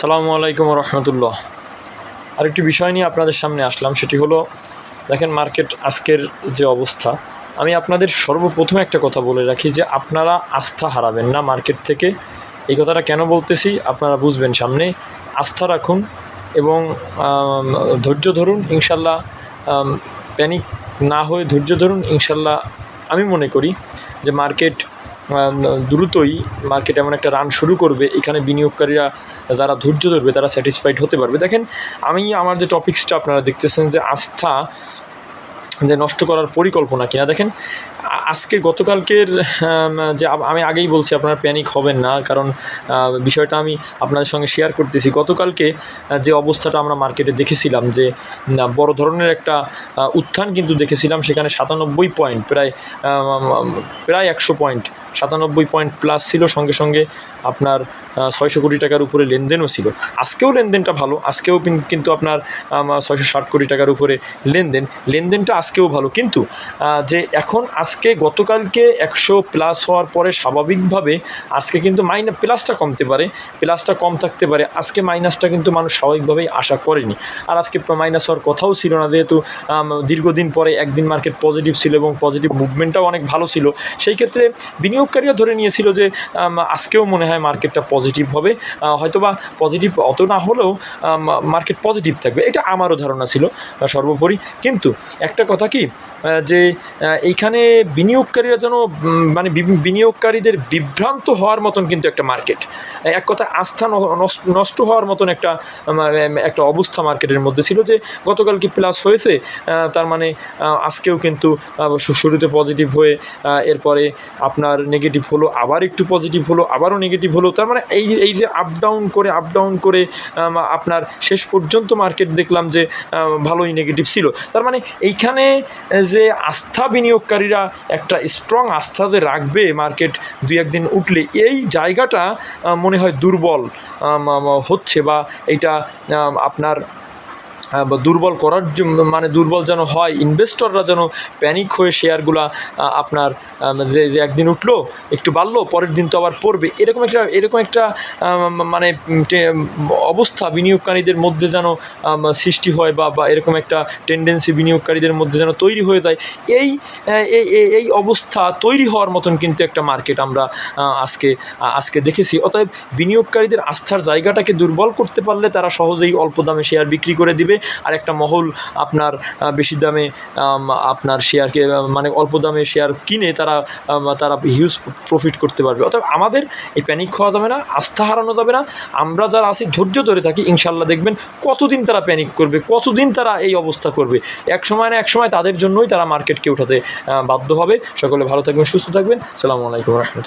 সালামু আলাইকুম রহমতুল্লাহ। আরেকটি বিষয় নিয়ে আপনাদের সামনে আসলাম, সেটি হলো, দেখেন মার্কেট আজকের যে অবস্থা, আমি আপনাদের সর্বপ্রথম একটা কথা বলে রাখি যে আপনারা আস্থা হারাবেন না মার্কেট থেকে। এই কথাটা কেন বলতেছি? আপনারা বুঝবেন সামনে। আস্থা রাখুন এবং ধৈর্য ধরুন, ইনশাল্লাহ প্যানিক না হয়ে ধৈর্য ধরুন, ইনশাল্লাহ, আমি মনে করি যে মার্কেট দ্রুতই মার্কেট এমন একটা রান শুরু করবে। এখানে বিনিয়োগকারীরা যারা ধৈর্য ধরবে, তারা স্যাটিসফাইড হতে পারবে। দেখেন, আমি আমার যে টপিক্সটা আপনারা দেখতেছেন যে আস্থা যে নষ্ট করার পরিকল্পনা কিনা, দেখেন আজকে গতকালকের যে আমি আগেই বলছি আপনারা প্যানিক হবেন না, কারণ বিষয়টা আমি আপনাদের সঙ্গে শেয়ার করতেছি। গতকালকে যে অবস্থাটা আমরা মার্কেটে দেখেছিলাম যে বড় ধরনের একটা উত্থান কিন্তু দেখেছিলাম, সেখানে সাতানব্বই পয়েন্ট প্রায় প্রায় একশো পয়েন্ট সাতানব্বই পয়েন্ট প্লাস ছিল, সঙ্গে সঙ্গে আপনার ছয়শো কোটি টাকার উপরে লেনদেনও ছিল। আজকেও লেনদেনটা ভালো, আজকেও কিন্তু আপনার ছয়শো ষাট কোটি টাকার উপরে লেনদেন। লেনদেনটা আজকেও ভালো, কিন্তু যে এখন আজকে, গতকালকে একশো প্লাস হওয়ার পরে স্বাভাবিকভাবে আজকে কিন্তু মাইনাস প্লাসটা কমতে পারে প্লাসটা কম থাকতে পারে। আজকে মাইনাসটা কিন্তু মানুষ স্বাভাবিকভাবেই আশা করেনি। আর আজকে মাইনাস হওয়ার কথাও ছিল না, যেহেতু দীর্ঘদিন পরে একদিন মার্কেট পজিটিভ ছিল এবং পজিটিভ মুভমেন্টটাও অনেক ভালো ছিল। সেই ক্ষেত্রে বিনিয়োগকারীরা ধরে নিয়েছিল যে আজকেও মনে হয় মার্কেটটা পজিটিভ হবে। হয়তোবা পজিটিভ অত না হলেও মার্কেট পজিটিভ থাকবে। এটা আমারও ধারণা ছিল সর্বোপরি। কিন্তু একটা কথা কি যে এইখানে বিনিয়োগকারীরা যেন মানে বিনিয়োগকারীদের বিভ্রান্ত হওয়ার মতন কিন্তু একটা মার্কেট এক কথা আস্থা নষ্ট- হওয়ার মতন একটা একটা অবস্থা মার্কেটের মধ্যে ছিল যে, গতকাল কি প্লাস হয়েছে? তার মানে আজকেও কিন্তু শুরুতে পজিটিভ হয়ে এরপরে আপনার নেগেটিভ হলো, আবার একটু পজিটিভ হলো, আবারও নেগেটিভ হলো। তার মানে এই এই যে আপ ডাউন করে আপ ডাউন করে আপনার শেষ পর্যন্ত মার্কেট দেখলাম যে ভালোই নেগেটিভ ছিল। তার মানে এইখানে যে আস্থা বিনিয়োগকারীরা একটা স্ট্রং আস্থা যে রাখবে মার্কেট দুই একদিন উঠলে, এই জায়গাটা মনে হয় দুর্বল হচ্ছে বা এটা আপনার বা দুর্বল করার জন্য মানে দুর্বল যেন হয় ইনভেস্টররা যেন প্যানিক হয়ে শেয়ারগুলা আপনার যে যে একদিন উঠল, একটু বাড়লো, পরের দিন তো আবার পড়বে। এরকম একটা এরকম একটা মানে অবস্থা বিনিয়োগকারীদের মধ্যে যেন সৃষ্টি হয়, বা বা এরকম একটা টেন্ডেন্সি বিনিয়োগকারীদের মধ্যে যেন তৈরি হয়ে যায়। এই- এই অবস্থা তৈরি হওয়ার মতন কিন্তু একটা মার্কেট আমরা আজকে আজকে দেখেছি। অতএব বিনিয়োগকারীদের আস্থার জায়গাটাকে দুর্বল করতে পারলে তারা সহজেই অল্প দামে শেয়ার বিক্রি করে দিবে। আর একটা মহল আপনার বেশি দামে আপনার শেয়ারকে মানে অল্প দামে শেয়ার কিনে তারা তারা হিউজ প্রফিট করতে পারবে। অর্থাৎ আমাদের এই প্যানিক খাওয়া যাবে না, আস্থা হারানো যাবে না। আমরা যারা আছি, ধৈর্য ধরে থাকি ইনশাল্লাহ দেখবেন কতদিন তারা প্যানিক করবে, কতদিন তারা এই অবস্থা করবে। এক সময় না এক সময় তাদের জন্যই তারা মার্কেটকে উঠাতে বাধ্য হবে। সকলে ভালো থাকবেন, সুস্থ থাকবেন। সালামু আলাইকুম রহমতুল্লাহ।